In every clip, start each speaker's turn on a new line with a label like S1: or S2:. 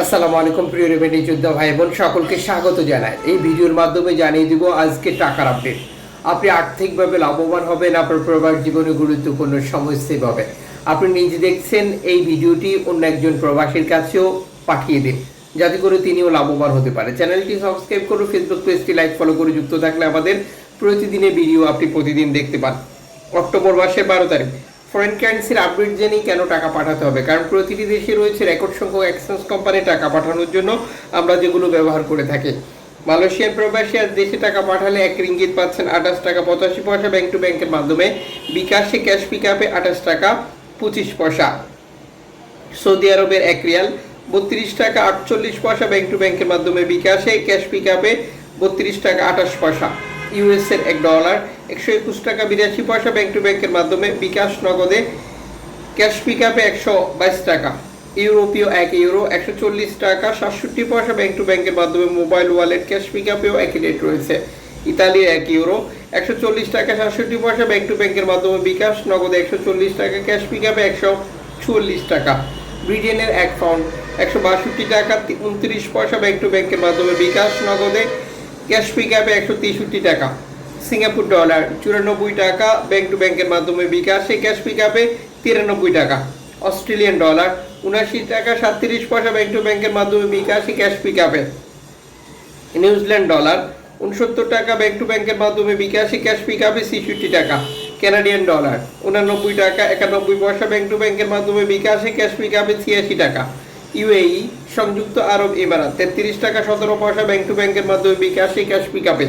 S1: আসসালামু আলাইকুম, প্রিয় রেভেনি যোদ্ধা ভাই বোন সকলকে স্বাগত জানাই। এই ভিডিওর মাধ্যমে জানিয়ে দিব আজকে টাকার আপডেট। আপনি আর্থিকভাবে লাভবান হবেন, আপনার প্রবাস জীবনে গুরুত্বপূর্ণ সমস্যা পাবেন আপনি নিজে দেখছেন এই ভিডিওটি, অন্য একজন প্রবাসীর কাছেও পাঠিয়ে দিন, যাতে করে তিনিও লাভবান হতে পারে। চ্যানেলটি সাবস্ক্রাইব করুন, ফেসবুক পেজটি লাইক, ফলো করে যুক্ত থাকলে আমাদের প্রতিদিনের ভিডিও আপনি প্রতিদিন দেখতে পান। অক্টোবর মাসের বারো তারিখ। ফরেন কারেন্সির আপডেট জেনেই কেন টাকা পাঠাতে হবে? কারণ প্রতিটি দেশে রয়েছে রেকর্ড সংখ্যক এক্সচেঞ্জ কোম্পানি টাকা পাঠানোর জন্য আমরা যেগুলো ব্যবহার করে থাকি। মালয়েশিয়ার প্রবাসী আজ দেশে টাকা পাঠালে এক রিঙ্গিত পাচ্ছেন আঠাশ টাকা পঁচাশি পয়সা ব্যাংক টু ব্যাংকের মাধ্যমে। বিকাশে ক্যাশ পিক আপে আঠাশ টাকা পঁচিশ পয়সা। সৌদি আরবের এক রিয়াল, বত্রিশ টাকা আটচল্লিশ পয়সা ব্যাংক টু ব্যাংকের মাধ্যমে। বিকাশে ক্যাশ পিক আপে বত্রিশ টাকা আঠাশ পয়সা। ইউএস এর এক ডলার একশো একুশ টাকা, বিরাশি পয়সা ব্যাংক টু ব্যাংকের মাধ্যমে, বিকাশ নগদে ক্যাশ পিক আপে একশো বাইশ টাকা, ইউরোপীয় এক ইউরো একশো চল্লিশ টাকা, সাতষট্টি পয়সা ব্যাংক টু ব্যাংকের মাধ্যমে মোবাইল ওয়ালেট ক্যাশ পিক আপেও একই রেট রয়েছে। ইতালির এক ইউরো একশো চল্লিশ টাকা, সাতষট্টি পয়সা ব্যাংক টু ব্যাংকের মাধ্যমে বিকাশ নগদে একশো চল্লিশ টাকা ক্যাশ পিক আপে একশো চল্লিশ টাকা। ব্রিটেনের এক পাউন্ড একশো বাষট্টি টাকা উনত্রিশ পয়সা ব্যাংক টু ব্যাংকের মাধ্যমে বিকাশ নগদে ক্যাশ পিক আপে একশো তেষট্টি টাকা, সিঙ্গাপুর ডলার চুরানব্বই টাকা, ব্যাংক টু ব্যাংকের মাধ্যমে বিকাশে ক্যাশ পিক আপে তিরানব্বই টাকা, অস্ট্রেলিয়ান ডলার উনাশি টাকা, সাতত্রিশ পয়সা ব্যাংক টু ব্যাংকের মাধ্যমে বিকাশে ক্যাশ পিক আপে নিউজিল্যান্ড ডলার উনসত্তর টাকা, ব্যাংক টু ব্যাংকের মাধ্যমে বিকাশে ক্যাশ পিক আপে ছেষট্টি টাকা কানাডিয়ান ডলার উনানব্বই টাকা, একানব্বই পয়সা ব্যাংক টু ব্যাংকের মাধ্যমে বিকাশে ক্যাশ পিক আপে ছিয়াশি টাকা ইউএই সংযুক্ত আরব এমারাত, তেত্রিশ টাকা সতেরো পয়সা ব্যাংক টু ব্যাংকের মাধ্যমে বিকাশে ক্যাশ পিক আপে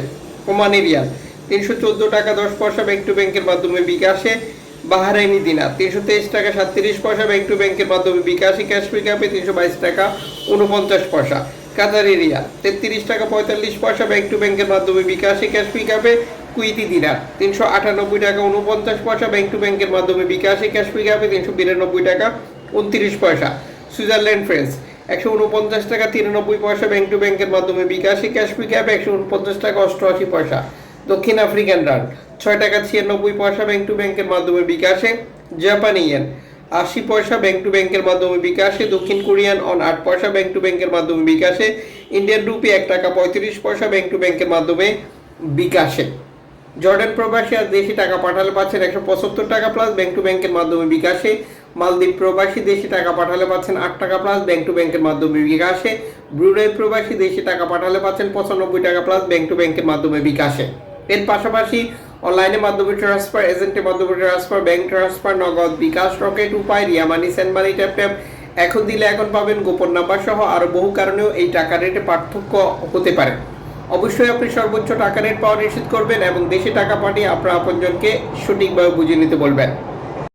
S1: ওমানি রিয়াল তিনশো চোদ্দ টাকা দশ পয়সা ব্যাংক টু ব্যাংকের মাধ্যমে বিকাশে। বাহারাইনি দিনার, তিনশো তেইশ টাকা সাতত্রিশ পয়সা ব্যাংক টু ব্যাংকের মাধ্যমে বিকাশে ক্যাশ পিক আপে তিনশো বাইশ টাকা উনপঞ্চাশ পয়সা। কাতারি রিয়াল তেত্রিশ টাকা পঁয়তাল্লিশ পয়সা ব্যাংক টু ব্যাংকের মাধ্যমে বিকাশে ক্যাশ পিক আপে কুইতি দিনার, তিনশো আটানব্বই টাকা উনপঞ্চাশ পয়সা ব্যাংক টু ব্যাংকের মাধ্যমে বিকাশে ক্যাশ পিক আপে তিনশো বিরানব্বই টাকা উনত্রিশ পয়সা। সুইজারল্যান্ড ফ্রেন্স একশো উনপঞ্চাশ টাকা তিরানব্বই পয়সা ব্যাংক টু ব্যাংকের মাধ্যমে বিকাশে ক্যাশ পিক আপে একশো উনপঞ্চাশ টাকা অষ্টআশি পয়সা। দক্ষিণ আফ্রিকান রান ছয় টাকা ছিয়ানব্বই পয়সা ব্যাংক টু ব্যাংকের মাধ্যমে বিকাশে। জাপানি ইয়েন আশি পয়সা ব্যাংক টু ব্যাংকের মাধ্যমে বিকাশে। দক্ষিণ কোরিয়ান অন আট পয়সা ব্যাংক টু ব্যাংকের মাধ্যমে বিকাশে। ইন্ডিয়ান রুপি এক টাকা পঁয়ত্রিশ পয়সা ব্যাংক টু ব্যাংকের মাধ্যমে বিকাশে। জর্ডান প্রবাসী আজ দেশে টাকা পাঠালে পাচ্ছেন একশো পঁচাত্তর টাকা প্লাস ব্যাংক টু ব্যাংকের মাধ্যমে বিকাশে। মালদ্বীপ প্রবাসী দেশে টাকা পাঠালে পাচ্ছেন আট টাকা প্লাস ব্যাংক টু ব্যাংকের মাধ্যমে বিকাশে। ব্রুনাই প্রবাসী দেশে টাকা পাঠালে পাচ্ছেন পঁচানব্বই টাকা প্লাস ব্যাংক টু ব্যাংকের মাধ্যমে বিকাশে। এর পাশাপাশি অনলাইনের মাধ্যমে ট্রান্সফার এজেন্টের মাধ্যমে transfer bank transfer Nagad bKash Rocket Upay, Ria money send money tap tap এখন দিলে এখন পাবেন গোপন নাম্বার সহ আরও বহু কারণেও এই টাকা রেটে পার্থক্য হতে পারে। অবশ্যই আপনি সর্বোচ্চ টাকা রেট পাওয়া নিশ্চিত করবেন এবং দেশে টাকা পাঠিয়ে আপনার আপনজনকে সঠিকভাবে বুঝে নিতে বলবেন।